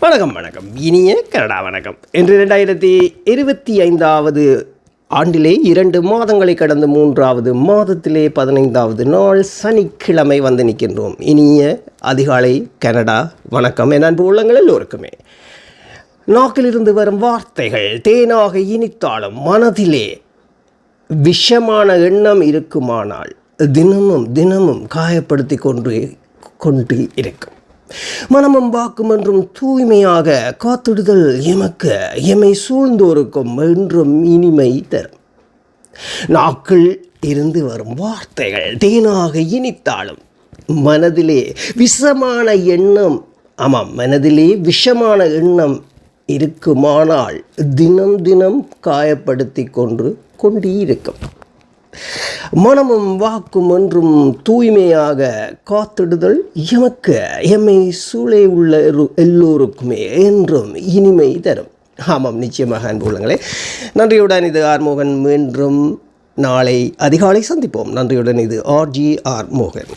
வணக்கம் வணக்கம். இனிய கனடா வணக்கம். இன்று இரண்டாயிரத்தி இருபத்தி ஐந்தாவது ஆண்டிலே இரண்டு மாதங்களை கடந்து மூன்றாவது மாதத்திலே பதினைந்தாவது நாள் சனிக்கிழமை வந்து நிற்கின்றோம். இனிய அதிகாலை கனடா வணக்கம். என் அன்பு உள்ளங்கள் எல்லோருக்குமே. நாக்கிலிருந்து வரும் வார்த்தைகள் தேனாக இனித்தாலும் மனதிலே விஷமான எண்ணம் இருக்குமானால் தினமும் தினமும் காயப்படுத்தி கொண்டு கொண்டு இருக்கும். மனமும் வாக்கும் என்றும் தூய்மையாக காத்திடுதல் எமக்கு எமை சூழ்ந்தோருக்கும் என்றும் இனிமை தரும். நாக்கள் இருந்து வரும் வார்த்தைகள் தேனாக இனித்தாலும் மனதிலே விஷமான எண்ணம் ஆமாம் மனதிலே விஷமான எண்ணம் இருக்குமானால் தினம் தினம் காயப்படுத்தி கொண்டு கொண்டே இருக்கும் மனமும் வாக்கும் என்றும் தூய்மையாக காத்திடுதல் எமக்கு. எம்மை சூழே உள்ள எல்லோருக்குமே என்றும் இனிமை தரும். ஆமாம் நிச்சயமாக அன்பு உள்ளங்களே. நன்றியுடன் இது ஆர்மோகன் மீண்டும் நாளை அதிகாலை சந்திப்போம். நன்றியுடன் இது ஆர்ஜி ஆர் மோகன்.